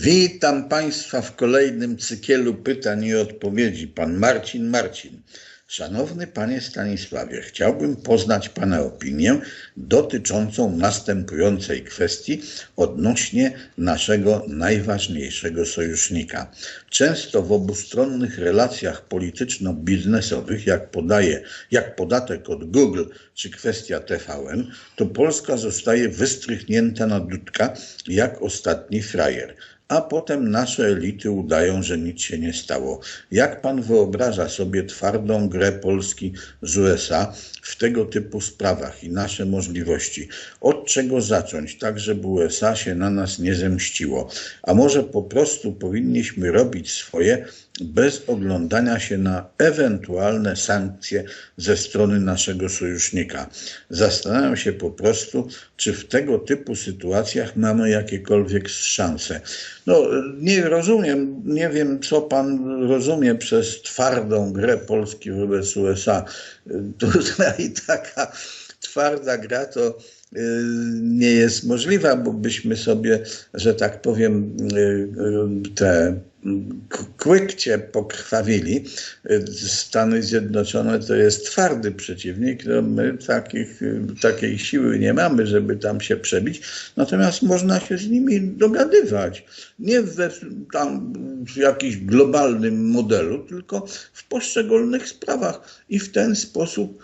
Witam Państwa w kolejnym cykielu pytań i odpowiedzi. Pan Marcin Marcin. Szanowny Panie Stanisławie, chciałbym poznać Pana opinię dotyczącą następującej kwestii odnośnie naszego najważniejszego sojusznika. Często w obustronnych relacjach polityczno-biznesowych, jak podaje, jak podatek od Google czy kwestia TVN, to Polska zostaje wystrychnięta na dudka jak ostatni frajer a potem nasze elity udają, że nic się nie stało. Jak pan wyobraża sobie twardą grę Polski z USA w tego typu sprawach i nasze możliwości? Od czego zacząć, tak żeby USA się na nas nie zemściło? A może po prostu powinniśmy robić swoje bez oglądania się na ewentualne sankcje ze strony naszego sojusznika. Zastanawiam się po prostu, czy w tego typu sytuacjach mamy jakiekolwiek szanse. No, nie rozumiem, nie wiem, co pan rozumie przez twardą grę Polski wobec USA. Tutaj taka twarda gra to y, nie jest możliwa, bo byśmy sobie, że tak powiem, y, y, te Kwykcie pokrwawili. Stany Zjednoczone to jest twardy przeciwnik. No my takich, takiej siły nie mamy, żeby tam się przebić. Natomiast można się z nimi dogadywać. Nie we, tam w jakimś globalnym modelu, tylko w poszczególnych sprawach i w ten sposób,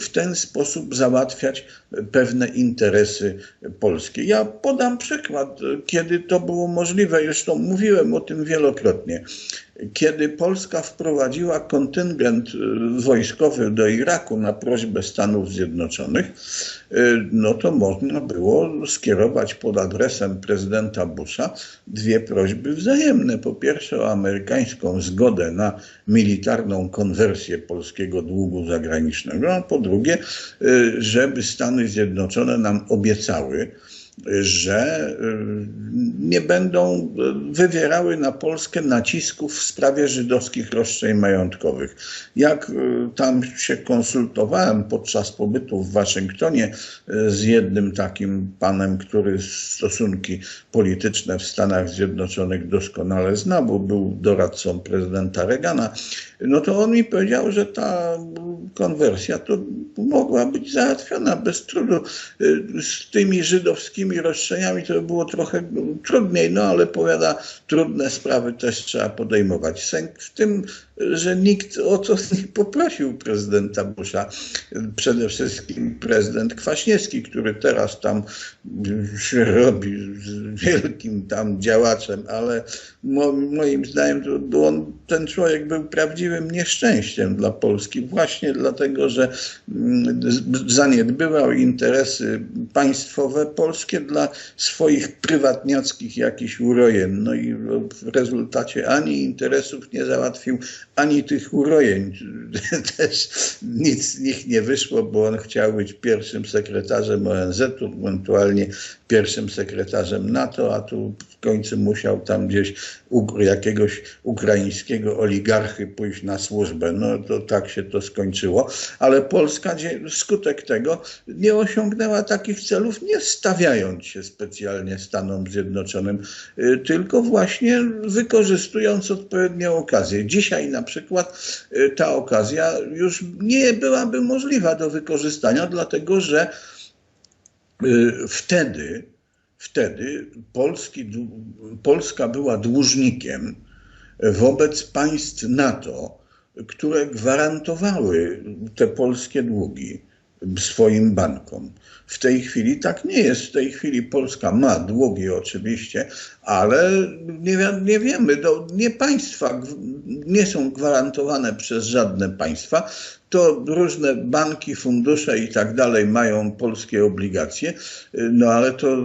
w ten sposób załatwiać pewne interesy polskie. Ja podam przykład, kiedy to było możliwe. Zresztą mówiłem o tym wielokrotnie wielokrotnie. Kiedy Polska wprowadziła kontyngent y, wojskowy do Iraku na prośbę Stanów Zjednoczonych, y, no to można było skierować pod adresem prezydenta Busha dwie prośby wzajemne. Po pierwsze o amerykańską zgodę na militarną konwersję polskiego długu zagranicznego, a po drugie, y, żeby Stany Zjednoczone nam obiecały, że y, nie będą wywierały na Polskę nacisków w sprawie żydowskich roszczeń majątkowych. Jak y, tam się konsultowałem podczas pobytu w Waszyngtonie y, z jednym takim panem, który stosunki polityczne w Stanach Zjednoczonych doskonale zna, bo był doradcą prezydenta Reagana, no to on mi powiedział, że ta konwersja to mogła być załatwiona bez trudu. Z tymi żydowskimi roszczeniami to by było trochę trudniej, no ale powiada, trudne sprawy też trzeba podejmować. W tym, że nikt o to nie poprosił prezydenta Busha. Przede wszystkim prezydent Kwaśniewski, który teraz tam się robi wielkim tam działaczem, ale moim zdaniem to on, ten człowiek był prawdziwym nieszczęściem dla Polski właśnie dlatego, że mm, zaniedbywał interesy państwowe polskie dla swoich prywatniackich jakichś urojeń. No i w rezultacie ani interesów nie załatwił, ani tych urojeń. Też nic z nich nie wyszło, bo on chciał być pierwszym sekretarzem ONZ-u, ewentualnie pierwszym sekretarzem NATO, a tu w końcu musiał tam gdzieś u jakiegoś ukraińskiego oligarchy pójść na służbę. No to tak się to skończyło, ale Polska wskutek tego nie osiągnęła takich celów, nie stawiając się specjalnie Stanom Zjednoczonym, y, tylko właśnie wykorzystując odpowiednią okazję. Dzisiaj na przykład y, ta okazja już nie byłaby możliwa do wykorzystania, dlatego że y, wtedy, wtedy Polski, Polska była dłużnikiem wobec państw NATO, które gwarantowały te polskie długi swoim bankom. W tej chwili tak nie jest. W tej chwili Polska ma długi oczywiście, ale nie, nie wiemy, do, nie państwa nie są gwarantowane przez żadne państwa. To różne banki, fundusze i tak dalej mają polskie obligacje, no ale to,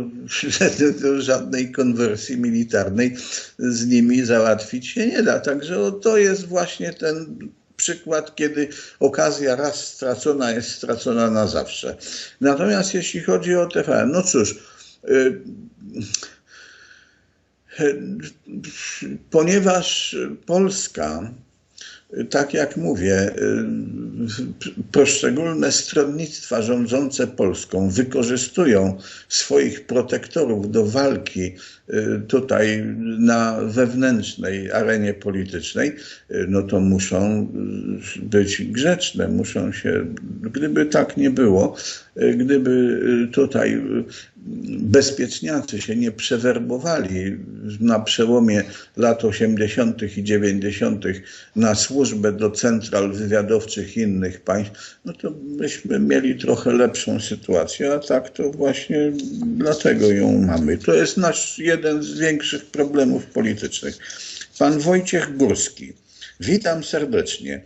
to żadnej konwersji militarnej z nimi załatwić się nie da. Także to jest właśnie ten przykład, kiedy okazja raz stracona jest stracona na zawsze. Natomiast jeśli chodzi o TVN, no cóż, y, ponieważ Polska, tak jak mówię, poszczególne stronnictwa rządzące Polską wykorzystują swoich protektorów do walki y, tutaj na wewnętrznej arenie politycznej, y, no to muszą być grzeczne, muszą się, gdyby tak nie było, gdyby tutaj bezpieczniacy się nie przewerbowali na przełomie lat 80. i 90. na służbę do central wywiadowczych innych państw, no to byśmy mieli trochę lepszą sytuację, a tak to właśnie dlatego ją mamy. To jest nasz jeden z większych problemów politycznych. Pan Wojciech Górski. Witam serdecznie.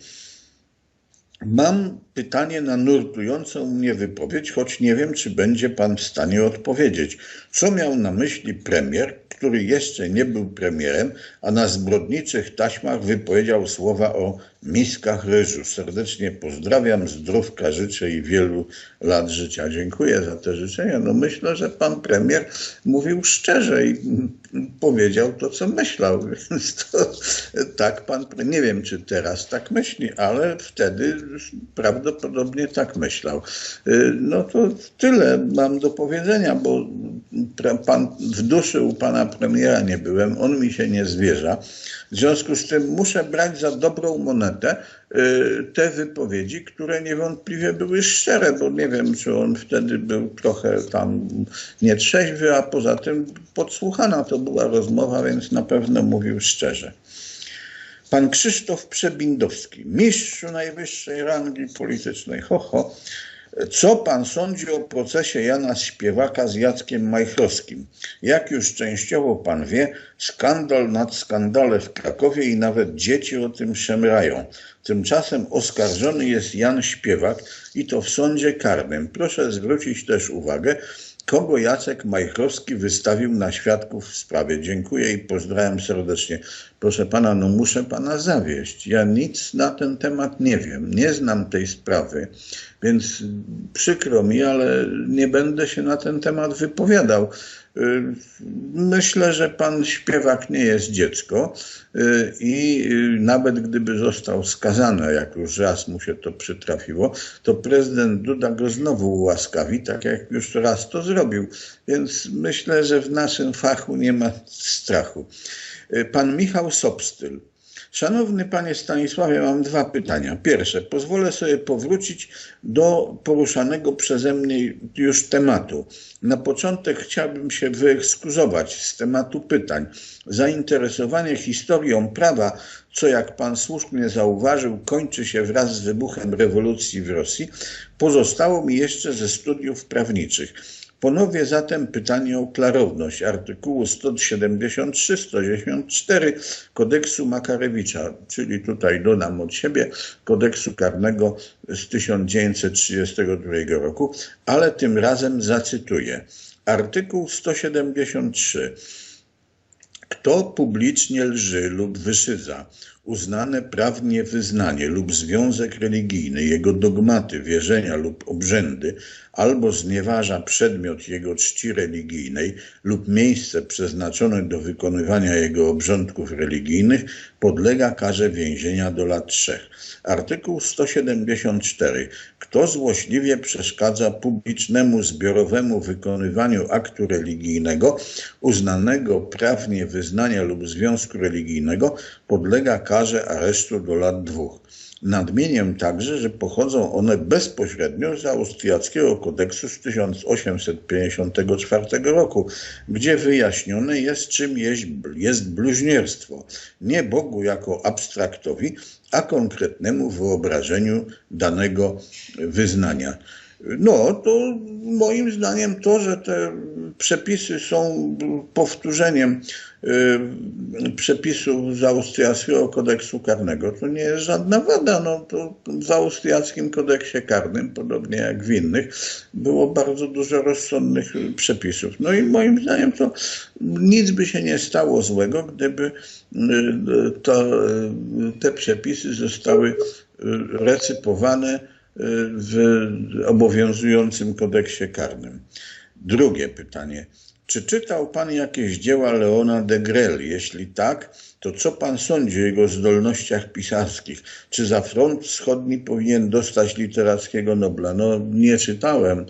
Mam pytanie na nurtującą mnie wypowiedź, choć nie wiem, czy będzie pan w stanie odpowiedzieć. Co miał na myśli premier, który jeszcze nie był premierem, a na zbrodniczych taśmach wypowiedział słowa o miskach ryżu? Serdecznie pozdrawiam, zdrówka życzę i wielu lat życia. Dziękuję za te życzenia. No myślę, że pan premier mówił szczerze i powiedział to, co myślał. Więc to, tak pan, nie wiem, czy teraz tak myśli, ale wtedy prawdopodobnie tak myślał. Y, no to tyle mam do powiedzenia, bo pan, w duszy u pana premiera nie byłem, on mi się nie zwierza. W związku z tym muszę brać za dobrą monetę y, te wypowiedzi, które niewątpliwie były szczere, bo nie wiem, czy on wtedy był trochę tam nietrzeźwy, a poza tym podsłuchana to była rozmowa, więc na pewno mówił szczerze. Pan Krzysztof Przebindowski, mistrzu najwyższej rangi politycznej. Ho, ho. Co pan sądzi o procesie Jana Śpiewaka z Jackiem Majchrowskim? Jak już częściowo pan wie, skandal nad skandale w Krakowie i nawet dzieci o tym szemrają. Tymczasem oskarżony jest Jan Śpiewak i to w sądzie karnym. Proszę zwrócić też uwagę, kogo Jacek Majchrowski wystawił na świadków w sprawie. Dziękuję i pozdrawiam serdecznie. Proszę pana, no muszę pana zawieść. Ja nic na ten temat nie wiem, nie znam tej sprawy, więc przykro mi, ale nie będę się na ten temat wypowiadał. Y, myślę, że pan śpiewak nie jest dziecko y, i y, nawet gdyby został skazany, jak już raz mu się to przytrafiło, to prezydent Duda go znowu ułaskawi, tak jak już raz to zrobił. Więc myślę, że w naszym fachu nie ma strachu. Pan Michał Sobstyl. Szanowny panie Stanisławie, mam dwa pytania. Pierwsze, pozwolę sobie powrócić do poruszanego przeze mnie już tematu. Na początek chciałbym się wyekskuzować z tematu pytań. Zainteresowanie historią prawa, co jak pan słusznie zauważył, kończy się wraz z wybuchem rewolucji w Rosji, pozostało mi jeszcze ze studiów prawniczych. Ponowię zatem pytanie o klarowność artykułu 173-194 kodeksu Makarewicza, czyli tutaj dodam od siebie kodeksu karnego z 1932 roku, ale tym razem zacytuję. Artykuł 173. Kto publicznie lży lub wyszydza uznane prawnie wyznanie lub związek religijny, jego dogmaty, wierzenia lub obrzędy, albo znieważa przedmiot jego czci religijnej lub miejsce przeznaczone do wykonywania jego obrządków religijnych, podlega karze więzienia do lat trzech. Artykuł 174. Kto złośliwie przeszkadza publicznemu zbiorowemu wykonywaniu aktu religijnego uznanego prawnie wyznania lub związku religijnego, podlega karze aresztu do lat dwóch. Nadmienię także, że pochodzą one bezpośrednio z austriackiego kodeksu z 1854 roku, gdzie wyjaśnione jest, czym jest, jest bluźnierstwo. Nie Bogu jako abstraktowi, a konkretnemu wyobrażeniu danego wyznania. No, to moim zdaniem to, że te przepisy są powtórzeniem y, przepisów z austriackiego kodeksu karnego, to nie jest żadna wada. No, to w austriackim kodeksie karnym, podobnie jak w innych, było bardzo dużo rozsądnych przepisów. No i moim zdaniem to nic by się nie stało złego, gdyby y, to, y, te przepisy zostały recypowane w obowiązującym kodeksie karnym. Drugie pytanie. Czy czytał Pan jakieś dzieła Leona de Grelle? Jeśli tak, to co pan sądzi o jego zdolnościach pisarskich? Czy za front wschodni powinien dostać literackiego Nobla? No nie czytałem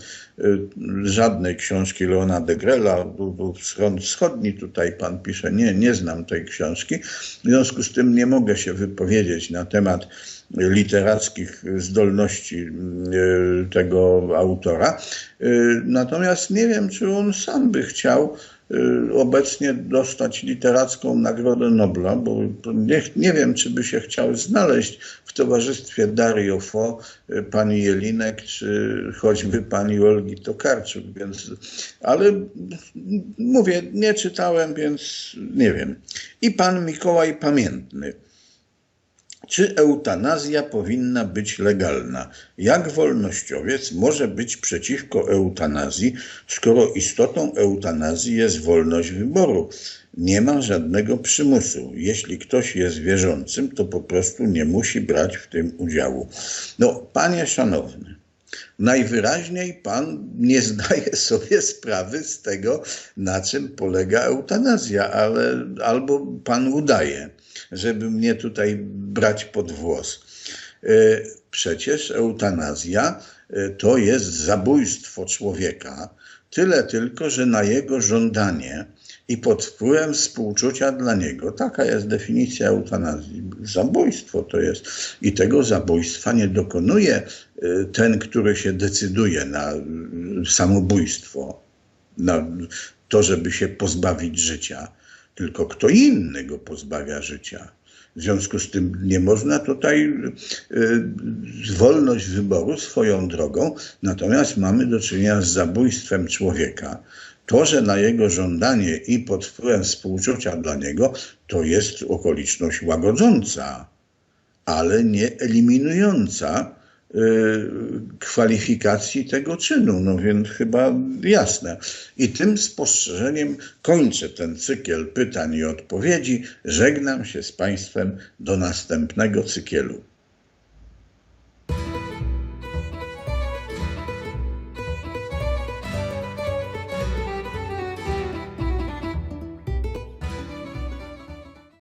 żadnej książki Leona de Grella, był, był front wschodni, tutaj pan pisze, nie, nie znam tej książki, w związku z tym nie mogę się wypowiedzieć na temat literackich zdolności y, tego autora. Y, Natomiast nie wiem, czy on sam by chciał y, obecnie dostać literacką Nagrodę Nobla, bo nie, nie wiem, czy by się chciał znaleźć w towarzystwie Darii Ofo, y, pani Jelinek, czy choćby pani Olgi Tokarczuk, więc, ale mówię, nie czytałem, więc nie wiem. I pan Mikołaj Pamiętny. Czy eutanazja powinna być legalna? Jak wolnościowiec może być przeciwko eutanazji, skoro istotą eutanazji jest wolność wyboru? Nie ma żadnego przymusu. Jeśli ktoś jest wierzącym, to po prostu nie musi brać w tym udziału. No, panie szanowny, najwyraźniej pan nie zdaje sobie sprawy z tego, na czym polega eutanazja, ale albo pan udaje, żeby mnie tutaj brać pod włos. E, Przecież eutanazja e, to jest zabójstwo człowieka, tyle tylko, że na jego żądanie i pod wpływem współczucia dla niego. Taka jest definicja eutanazji. Zabójstwo to jest. I tego zabójstwa nie dokonuje e, ten, który się decyduje na samobójstwo, na to, żeby się pozbawić życia, tylko kto inny go pozbawia życia. W związku z tym nie można tutaj y, wolność wyboru swoją drogą, natomiast mamy do czynienia z zabójstwem człowieka. To, że na jego żądanie i pod wpływem współczucia dla niego, to jest okoliczność łagodząca, ale nie eliminująca y, kwalifikacji tego czynu. No więc chyba jasne. I tym spostrzeżeniem kończę ten cykl pytań i odpowiedzi. Żegnam się z Państwem do następnego cyklu.